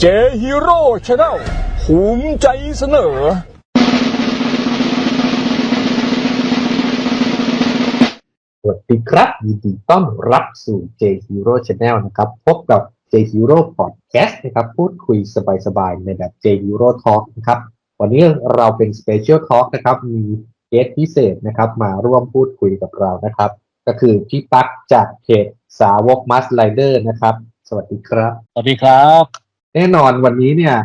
เจฮีโร่ชาแนลภูมิใจเสนอ สวัสดีครับ ยินดีต้อนรับสู่ J Hero Channel นะครับ พบกับ J Hero Podcast นะครับ พูดคุยสบายๆ ในแบบ J Hero Talk นะครับ วันนี้เราเป็น Special Talk นะครับ มีเกสพิเศษนะครับ มาร่วมพูดคุยกับเรานะครับ ก็คือพี่ปักจากเพจสาวกมัสไลเดอร์นะครับ สวัสดีครับ สวัสดีครับ แน่นอนวันนี้เนี่ย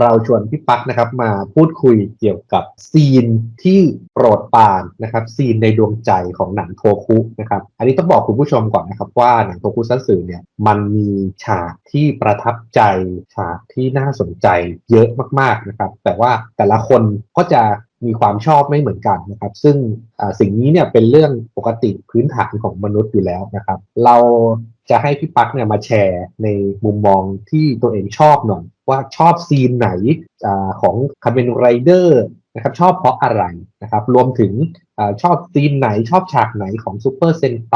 เราชวนพี่ปั๊กนะครับมาพูดคุยเกี่ยวกับซีนที่โปรดปานนะครับซีนในดวงใจของหนังโทคุนะครับอันนี้ต้องบอกคุณผู้ชมก่อนนะครับว่าหนังโทคุซัตสึเนี่ยมันมีฉากที่ประทับใจฉากที่น่าสนใจเยอะมากๆนะครับแต่ว่าแต่ละคนก็จะมีความชอบไม่เหมือนกันนะครับ ซึ่งสิ่งนี้เนี่ยเป็นเรื่องปกติพื้นฐานของมนุษย์อยู่แล้วนะครับ เรา จะให้พี่ปั๊กเนี่ยมาแชร์ในมุมมองที่ตัวเองชอบหน่อยว่าชอบซีนไหนอของคาเมนไรเดอร์นะครับชอบเพราะอะไรนะครับรวมถึงอชอบซีนไหนชอบฉากไหนของซูเปอร์เซนไต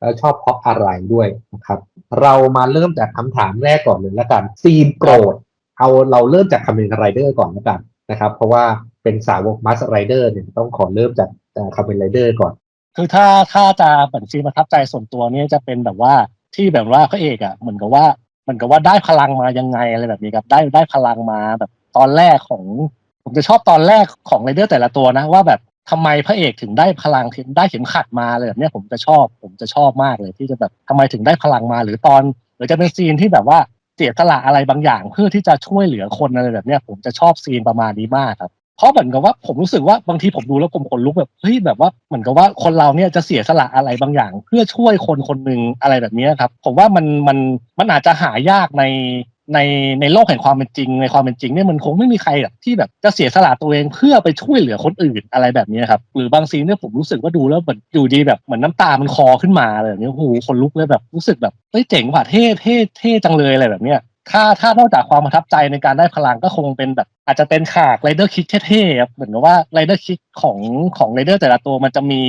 แล้วชอบเพราะอะไรด้วยนะครับเรามาเริ่มจากคำถามแรกก่อนเลยแล้วกันซีนโปรด เอาเราเริ่มจากคาเมนไรเดอร์ก่อนแล้วกันนะครับเพราะว่าเป็นสาวกมัสไรเดอร์เนี่ยต้องขอเริ่มจากคาเมนไรเดอร์ก่อน คือถ้าถ้าจะเหมือนซีนประทับใจส่วนตัวเนี่ยจะเป็นแบบว่า ที่แบบว่าพระเอกอะเหมือนกับว่าเหมือนกับว่าได้พลังมายังไงอะไรแบบนี้ครับ ได้ได้พลังมาแบบตอนแรกของ ผมจะชอบตอนแรกของไรเดอร์แต่ละตัวนะ ว่าแบบทำไมพระเอกถึงได้พลังถึงได้เข็มขัดมาเลยแบบนี้ผมจะชอบ ผมจะชอบมากเลย ที่จะแบบทำไมถึงได้พลังมาหรือตอน หรือจะเป็นซีนที่แบบว่าเสียสละอะไรบางอย่างเพื่อที่จะช่วยเหลือคนอะไรแบบนี้ผมจะชอบซีนประมาณนี้มากครับ เพราะเหมือนกับว่าผมรู้สึกว่าบางทีผมดูแล้วผมขนลุกแบบเฮ้ยแบบว่าเหมือนกับว่าคนเราเนี่ยจะเสียสละอะไรบางอย่าง เพื่อช่วยคนคนหนึ่งอะไรแบบนี้ครับ ผมว่ามันมันมันอาจจะหายากในในในโลกแห่งความเป็นจริง ในความเป็นจริงเนี่ยมันคงไม่มีใครแบบที่แบบจะเสียสละตัวเองเพื่อไปช่วยเหลือคนอื่นอะไรแบบนี้ครับหรือบางซีนเนี่ยผมรู้สึกว่าดูแล้วเหมือนอยู่ดีแบบเหมือนน้ำตามันคอขึ้นมาอะไรแบบนี้โอ้โหคนลุกเลยแบบรู้สึกแบบเฮ้ยเจ๋งว่ะเท่เท่เท่จังเลยอะไรแบบเนี้ย ถ้าถ้านอกจากความประทับใจในการได้พลังก็คงเป็นแบบ อาจจะเป็นฉากไรเดอร์คิกเท่ๆครับเหมือนกับว่าไรเดอร์คิกของของไรเดอร์แต่ละตัวมันจะมี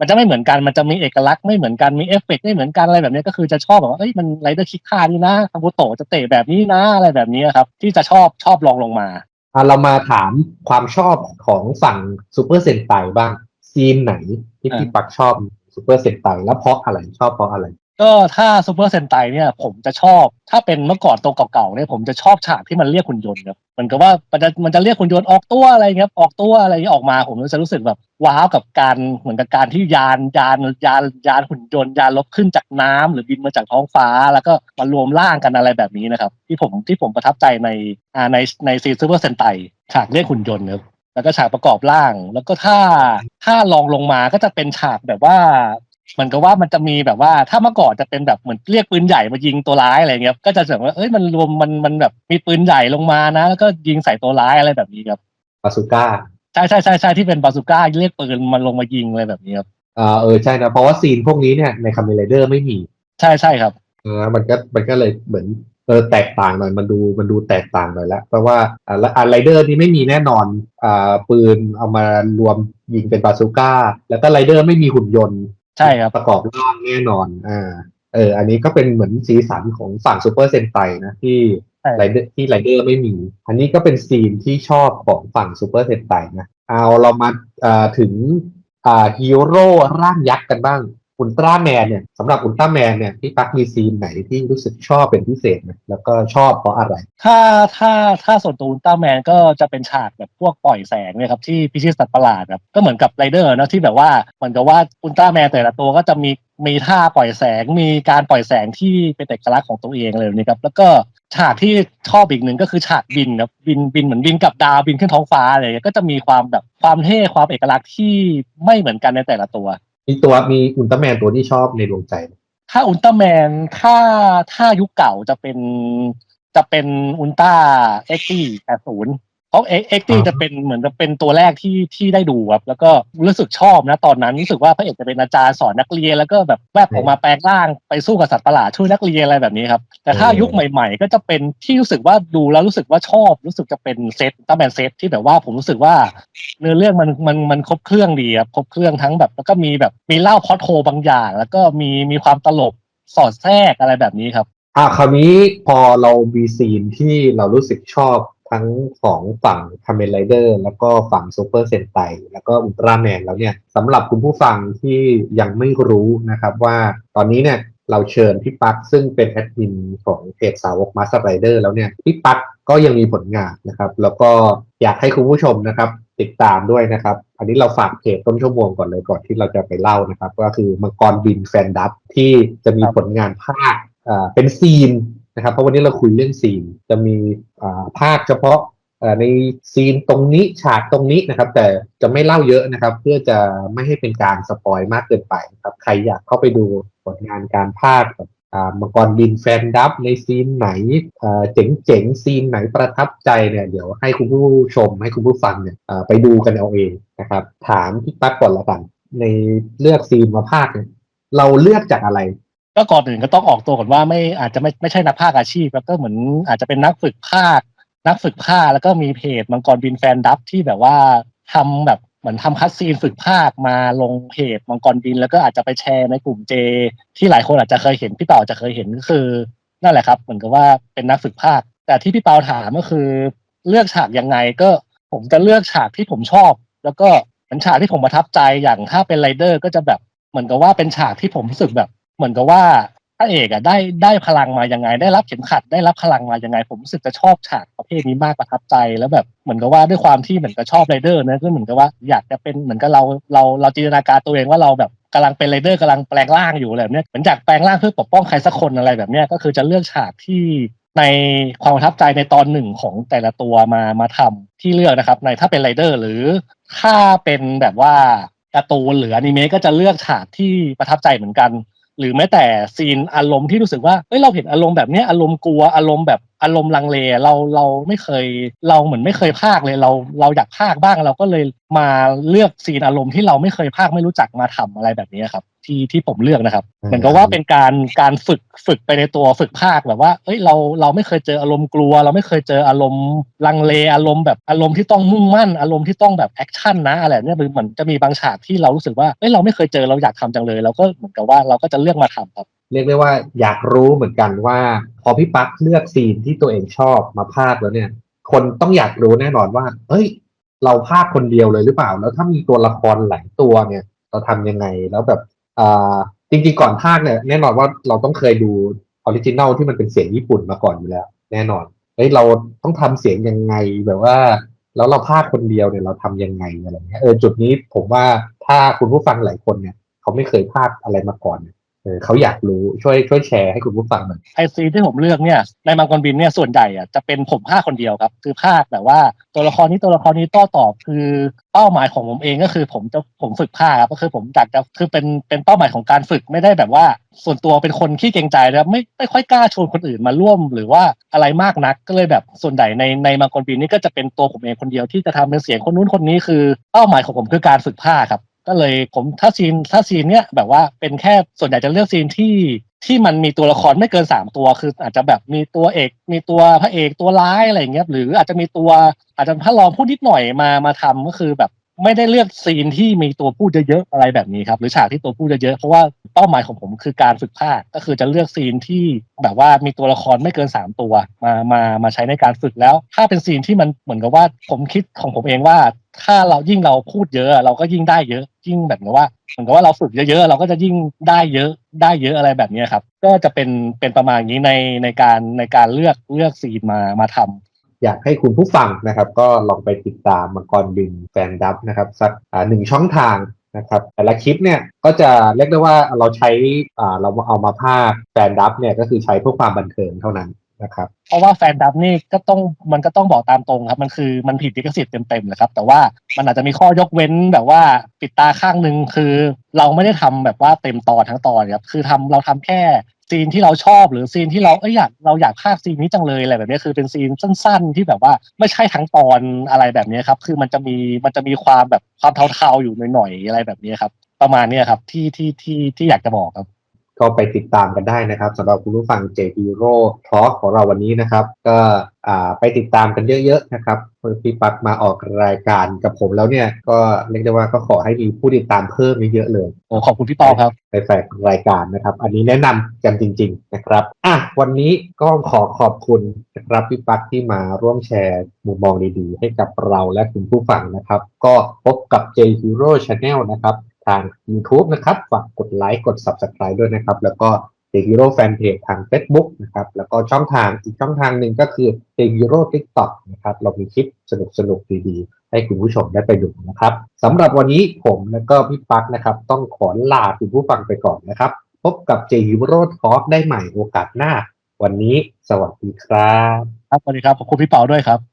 มันจะไม่เหมือนกันมันจะมีเอกลักษณ์ไม่เหมือนกันมีเอฟเฟกต์ไม่เหมือนกันอะไรแบบนี้ก็คือจะชอบแบบว่าเอ้ยมันไรเดอร์คิกท่านี่นะคาบุโตะจะเตะแบบนี้นะอะไรแบบนี้ครับ ที่จะชอบชอบลองลงมาอะเรามาถามความชอบของฝั่งซูเปอร์เซนไตบ้างซีนไหนที่พี่อ่าปักชอบซูเปอร์เซนไตแล้วเพราะอะไรชอบเพราะอะไร ก็ถ้าซูเปอร์เซนไตเนี่ยผมจะชอบ ถ้าเป็นเมื่อก่อนตัวเก่าๆเนี่ยผมจะชอบฉากที่มันเรียกหุ่นยนต์ครับเหมือนกับว่ามันจะมันจะเรียกหุ่นยนต์ออกตัวอะไรเงี้ยออกตัวอะไรเงี้ยออกมาผมจะรู้สึกแบบว้าวกับการเหมือนกับการที่ยานยานยานยานหุ่นยนต์ยานลบขึ้นจากน้ำหรือบินมาจากท้องฟ้า แล้วก็มารวมร่างกันอะไรแบบนี้นะครับ ที่ผมที่ผมประทับใจในอ่าในในซีซูเปอร์เซนไตฉากเรียกหุ่นยนต์ครับแล้วก็ฉากประกอบร่าง แล้วก็ถ้าถ้าลองลงมาก็จะเป็นฉากแบบว่า เหมือนกับว่ามันจะมีแบบว่าถ้าเมื่อก่อนจะเป็นแบบเหมือนเรียกปืนใหญ่มายิงตัวร้ายอะไรเงี้ยก็จะแบบว่าเอ้ยมันรวมมันมันแบบมีปืนใหญ่ลงมานะ แล้วก็ยิงใส่ตัวร้ายอะไรแบบนี้ครับปาสุก้าใช่ใช่ใช่ใช่ที่เป็นบาซูก้าเรียกปืนมันลงมายิงอะไรแบบนี้ครับอ่าเออใช่นะเพราะว่าซีนพวกนี้เนี่ยในคาเมนไรเดอร์ไม่มี ใช่ใช่ครับเออมันก็มันก็เลยเหมือนเออแตกต่างหน่อยมันดูมันดูแตกต่างหน่อยแล้วเพราะว่าอ่าแล้วอ่าไรเดอร์นี่ไม่มีแน่นอนอ่าปืนเอามารวมยิงเป็นปาสุก้า แล้วก็ไรเดอร์ไม่มีหุ่นยนต์ ใช่ครับประกอบร่างแน่นอนอ่าเออ อันนี้ก็เป็นเหมือนสีสันของฝั่งซูเปอร์เซนไตนะที่ใช่ไรเดอร์ที่ไรเดอร์ไม่มี อันนี้ก็เป็นซีนที่ชอบของฝั่งซูเปอร์เซนไตนะ เอาเรามาอ่าถึงอ่าฮีโร่ร่างยักษ์กันบ้าง อุลตร้าแมนเนี่ยสำหรับอุลตร้าแมนเนี่ยพี่ปักมีซีนไหนที่รู้สึกชอบเป็นพิเศษไหมแล้วก็ชอบเพราะอะไร ถ้าถ้าถ้าส่วนตัวอุลตร้าแมนก็จะเป็นฉากแบบพวกปล่อยแสงเนี่ยครับที่พิชิตสัตว์ประหลาดครับก็เหมือนกับไรเดอร์นะที่แบบว่าเหมือนกับว่าอุลตร้าแมนแต่ละตัวก็จะมีมีท่าปล่อยแสงมีการปล่อยแสงที่เป็นเอกลักษณ์ของตัวเองเลยนี่ครับแล้วก็ฉากที่ชอบอีกหนึ่งก็คือฉากบินครับบินบินเหมือนบินกับดาวบินขึ้นท้องฟ้าอะไรก็จะมีความแบบความเท่ความเอกลักษณ์ที่ไม่เหมือนกันในแต่ละตัว มีตัวมีอุลตร้าแมนตัวที่ชอบในดวงใจ ถ้าอุลตร้าแมนถ้าถ้ายุคเก่าจะเป็นจะเป็นอุลตร้าเอ็กตี้แปดศูนย์ เพราะเอ็กตี้จะเป็นเหมือนจะเป็นตัวแรกที่ที่ได้ดูครับแล้วก็รู้สึกชอบนะตอนนั้นรู้สึกว่าพระเอกจะเป็นอาจารย์สอนนักเรียนแล้วก็แบบแวบออกมาแปลงร่างไปสู้กับสัตว์ประหลาดช่วยนักเรียนอะไรแบบนี้ครับแต่ถ้ายุคใหม่ ๆ ก็จะเป็นที่รู้สึกว่าดูแล้วรู้สึกว่าชอบรู้สึกจะเป็นเซตตั้งแต่เซตที่แบบว่าผมรู้สึกว่า เนื้อเรื่องมันมันมันครบเครื่องดีครับครบเครื่องทั้งแบบแล้วก็มีแบบมีเล่าพล็อตโฮบางอย่าง แล้วก็มีมีความตลกสอดแทรกอะไรแบบนี้ครับอ่าคราวนี้พอเรามีซีนที่เรารู้สึกชอบ ทั้งของฝั่งคาเม n ไรเดอร์แล้วก็ฝั่งซูเปอร์เซนไตแล้วก็อุลตร้าแมนแล้วเนี่ยสำหรับคุณผู้ฟังที่ยังไม่รู้นะครับว่าตอนนี้เนี่ยเราเชิญพี่ปั๊กซึ่งเป็นแอดมินของเพจสาวกมาสเตอร์ไรเดอร์แล้วเนี่ยพี่ปั๊กก็ยังมีผลงานนะครับ แล้วก็อยากให้คุณผู้ชมนะครับติดตามด้วยนะครับ อันนี้เราฝากเพจต้นชั่วโมงก่อนเลยก่อนที่เราจะไปเล่านะครับ ก็คือมังกรบินแฟนดับที่จะมีผลงานภาคอ่าเป็นซีน นะครับเพราะวันนี้เราคุยเรื่องซีนจะมีภาคเฉพาะในซีนตรงนี้ฉากตรงนี้นะครับ แต่จะไม่เล่าเยอะนะครับ เพื่อจะไม่ให้เป็นการสปอยมากเกินไปครับ ใครอยากเข้าไปดูผลงานการภาคแบบมังกรบินแฟนดับในซีนไหนอ่าเจ๋งๆซีนไหนประทับใจเนี่ยเดี๋ยวให้คุณผู้ชมให้คุณผู้ฟังเนี่ยไปดูกันเอาเองนะครับ ถามพี่ปั๊กก่อนละกันในเลือกซีนมาภาคเนี่ยเราเลือกจากอะไร ก็ก่อนอื่นก็ต้องออกตัวก่อนว่าไม่อาจจะไม่ไม่ใช่นักภาคอาชีพแล้วก็เหมือนอาจจะเป็นนักฝึกภาค นักฝึกภาคแล้วก็มีเพจมังกรบินแฟนดับที่แบบว่าทำแบบเหมือนทำคัดซีนฝึกภาคมาลงเพจมังกรบิน แล้วก็อาจจะไปแชร์ในกลุ่มเจ ที่หลายคนอาจจะเคยเห็นพี่เป่าอจจะเคยเห็นก็คือนั่นแหละครับ เหมือนกับว่าเป็นนักฝึกภาค แต่ที่พี่เปาถามก็คือ เลือกฉากยังไงก็ผมจะเลือกฉากที่ผมชอบ แล้วก็เป็นฉากที่ผมประทับใจอย่างถ้าเป็นไรเดอร์ก็จะแบบเหมือนกับว่าเป็นฉากที่ผมรู้สึกแบบ เหมือนกับว่าพระเอกอะได้ได้พลังมายังไง ได้รับเข็มขัดได้รับพลังมายังไง ผมรู้สึกจะชอบฉากประเภทนี้มากประทับใจแล้วแบบเหมือนกับว่าด้วยความที่เหมือนกับชอบไรเดอร์นะก็เหมือนกับว่าอยากจะเป็นเหมือนกับเราเราเราจินตนาการตัวเองว่าเราแบบกำลังเป็นไรเดอร์กำลังแปลงร่างอยู่อะไรแบบเนี้ยเหมือนจากแปลงร่างเพื่อปกป้องใครสักคนอะไรแบบเนี้ยก็คือจะเลือกฉากที่ในความประทับใจในตอนหนึ่งของแต่ละตัวมามาทำที่เลือกนะครับ ในถ้าเป็นไรเดอร์หรือถ้าเป็นแบบว่าการ์ตูนหรืออนิเมะก็จะเลือกฉากที่ประทับใจเหมือนกัน หรือแม้แต่ซีนอารมณ์ที่รู้สึกว่าเอ้ยเราเห็นอารมณ์แบบเนี้ยอารมณ์กลัวอารมณ์แบบอารมณ์ลังเลเราเราไม่เคย เราเหมือนไม่เคยภาคเลยเราเราอยากภาคบ้างเราก็เลยมาเลือกซีนอารมณ์ที่เราไม่เคยภาคไม่รู้จักมาทำอะไรแบบนี้ครับที่ที่ผมเลือกนะครับอืมเหมือนกับว่าเป็นการการฝึกฝึกไปในตัวฝึกภาคแบบว่า เอ้ยเราเราไม่เคยเจออารมณ์กลัว เราไม่เคยเจออารมณ์ลังเลอารมณ์แบบอารมณ์ที่ต้องมุ่งมั่น อารมณ์ที่ต้องแบบแอคชั่นนะอะไรแบบเนี้ยหรือเหมือนจะมีบางฉากที่เรารู้สึกว่าเอ้ยเราไม่เคยเจอเราอยากทำจังเลยเราก็เหมือนกับว่าเราก็จะเลือกมาทำครับเรียกได้ว่าอยากรู้เหมือนกันว่า พอพี่ปั๊กเลือกซีนที่ตัวเองชอบมาภาคแล้วเนี่ย คนต้องอยากรู้แน่นอนว่า เอ้ย เราภาคคนเดียวเลยหรือเปล่า แล้วถ้ามีตัวละครหลายตัวเนี่ย เราทำยังไงแล้วแบบอ่า จริงๆก่อนภาคเนี่ยแน่นอนว่าเราต้องเคยดูออริจินัลที่มันเป็นเสียงญี่ปุ่นมาก่อนอยู่แล้ว แน่นอนเฮ้ยเราต้องทำเสียงยังไงแบบว่า แล้วเราภาคคนเดียวเนี่ยเราทำยังไงอะไรเงี้ยเออจุดนี้ผมว่าถ้าคุณผู้ฟังหลายคนเนี่ย เขาไม่เคยภาคอะไรมาก่อนเนี่ย เขาอยากรู้ช่วยช่วยแชร์ให้คุณผู้ฟังหน่อยไอซีที่ผมเลือกเนี่ยในมังกรบินเนี่ยส่วนใหญ่อะจะเป็นผมภาคคนเดียวครับ คือภาคแบบว่าตัวละครนี้ตัวละครนี้ต้ตอบคือเป้าหมายของผมเองก็คือผมจะผมฝึกภาคครับก็คือผมอยากจะคือเป็นเป็นเป้าหมายของการฝึกไม่ได้แบบว่า ส่วนตัวเป็นคนขี้เกรงใจนะไม่ไม่ค่อยกล้าชวนคนอื่นมาร่วม หรือว่าอะไรมากนักก็เลยแบบส่วนใหญ่ในในมังกรบินนี่ก็จะเป็นตัวผมเองคนเดียวที่จะทำเป็นเสียงคนนู้นคนนี้คือ เป้าหมายของผมคือการฝึกภาคครับ ก็เลยผมถ้าซีนถ้าซีนเนี้ยแบบว่าเป็นแค่ส่วนใหญ่จะเลือกซีนที่ที่มันมีตัวละครไม่เกินสามตัวคือ อาจจะแบบมีตัวเอก มีตัวพระเอกตัวร้ายอะไรเงี้ยหรืออาจจะมีตัวอาจจะถ้าลองพูดนิดหน่อยมามาทำก็คือแบบไม่ได้เลือกซีนที่มีตัวพูดเยอะๆอะไรแบบนี้ครับ หรือฉากที่ตัวพูดเยอะๆเพราะว่าเป้าหมายของผมคือการฝึกภาคก็คือจะเลือกซีนที่แบบว่ามีตัวละครไม่เกินสามตัวมามามาใช้ในการฝึกแล้ว ถ้าเป็นซีนที่มันเหมือนกับว่าผมคิดของผมเองว่า ถ้าเรายิ่งเราพูดเยอะเราก็ยิ่งได้เยอะ ยิ่งแบบว่าเหมือนกับว่าเราฝึกเยอะๆเราก็จะยิ่งได้เยอะได้เยอะอะไรแบบนี้ครับ ก็จะเป็นเป็นประมาณนี้ในในการในการเลือกเลือกซีนมามาทำอยากให้คุณผู้ฟังนะครับ ก็ลองไปติดตามมังกรบินแฟนดับนะครับสักหนึ่งช่องทางนะครับแต่ละคลิปเนี่ยก็จะเรียกได้ว่าเราใช้เราเอามาภาคแฟนดับเนี่ยก็คือใช้เพื่อความบันเทิงเท่านั้น นะครับเพราะว่าแฟนดับนี่ก็ต้องมันก็ต้องบอกตามตรงครับ มันคือมันผิดลิขสิทธิ์เต็มๆเลยครับ แต่ว่ามันอาจจะมีข้อยกเว้นแบบว่าปิดตาข้างหนึ่งคือ เราไม่ได้ทำแบบว่าเต็มตอนทั้งตอนครับคือทำเราทำแค่ซีนที่เราชอบหรือซีนที่เราเอ้ยอยากเราอยากภาคซีนนี้จังเลยอะไรแบบนี้คือเป็นซีนสั้น ๆ ที่แบบว่าไม่ใช่ทั้งตอนอะไรแบบนี้ครับ คือมันจะมีมันจะมีความแบบความเทาๆอยู่หน่อยๆอะไรแบบนี้ครับ ประมาณนี้ครับที่ที่ที่ที่อยากจะบอกครับ ก็ไปติดตามกันได้นะครับสำหรับคุณผู้ฟัง J Hero Talk ของเราวันนี้นะครับ ก็อ่าไปติดตามกันเยอะๆนะครับพี่ปักมาออกรายการกับผมแล้วเนี่ย ก็เรียกได้ว่าก็ขอให้มีผู้ติดตามเพิ่มเยอะๆเลยโอ้ขอบคุณพี่เปาครับไปแฝกรายการนะครับ อันนี้แนะนำกันจริง ๆนะครับอะวันนี้ก็ขอขอบคุณนะครับพี่ปักที่มาร่วมแชร์มุมมองดีๆ ให้กับเราและคุณผู้ฟังนะครับ ก็พบกับ J Hero Channel นะครับทาง YouTube นะครับ ฝากกดไลค์กด Subscribe ด้วยนะครับ แล้วก็ J Hero Fanpage ทาง Facebook นะครับ แล้วก็ช่องทางอีกช่องทางหนึ่งก็คือ J Hero TikTok นะครับ เรามีคลิปสนุกๆดีๆ ให้คุณผู้ชมได้ไปดูนะครับสำหรับวันนี้ผมและก็พี่ปักนะครับ ต้องขอลาคุณผู้ฟังไปก่อนนะครับ พบกับ J Hero Talk ได้ใหม่โอกาสหน้า วันนี้สวัสดีครับ ครับสวัสดีครับขอบคุณพี่เปาด้วยครับ